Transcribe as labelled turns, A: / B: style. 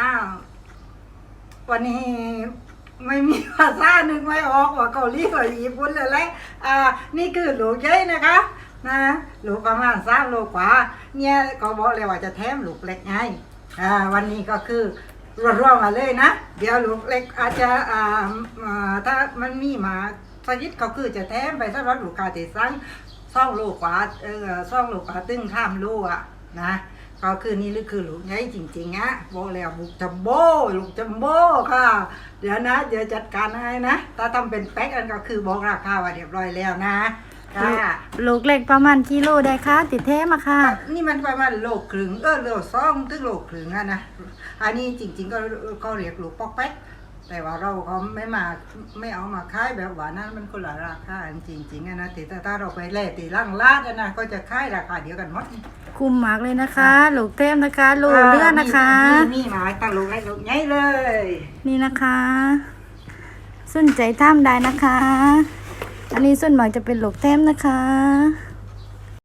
A: อ้าว วันนี้ไม่มีภาษาหนึ่งไม่ออกว่าเกาหลีกับญี่ปุ่นเลยแหละอ่า นี่คือหลูกใหญ่นะคะ นะหลูกประมาณสามโลกว่า เนี่ยก็บอกเลยว่าจะแถมหลูกเล็กไงอ่า วันนี้ก็คือรวมๆมาเลยนะ เดี๋ยวลูกเล็กอาจจะอ่าถ้ามันมีมาสยิดก็คือจะแถมไปสำหรับลูกค้าที่สั่งซ่องลูกกว่าเออซ่องลูกกว่าตึ้งข้ามลูกอะนะ ก็คือนี่คือคือลูกใหญ่จริงๆอะบอกแล้วลูกจัมโบ้ลูกจัมโบ้ค่ะ เดี๋ยวนะ เดี๋ยวจัดการให้นะ ถ้าทำเป็นแพ็คอันก็คือบอกราคาไว้เรียบร้อยแล้วนะค่ะ
B: ลูกเล็กประมาณกิโลได้คะติดเทมาค่ะ
A: นี่มันประมาณโลครึ่งเออโลสองถึงโลครึ่งอะนะอันนี้จริง ๆ ก็ก็เรียกลูกปอกแป๊กแต่ว่าเราก็ไม่มาไม่เอามาขายแบบว่านั้นมันคนละราคาจริงๆอะนะแต่ถ้าถ้าเราไปแล่ตีล่างลาดอะนะก็จะขายราคาเดียวกันหมด
B: คุมหมากเลยนะคะ ลูกเต็มนะคะลูกเลือดนะคะ
A: มีมีหมาตั้งลูกเล็กลูกใหญ่เลย
B: นี่นะคะสนใจท่ามได้นะคะ อันนี้ส่วนมากจะเป็นลูกเต็มนะคะ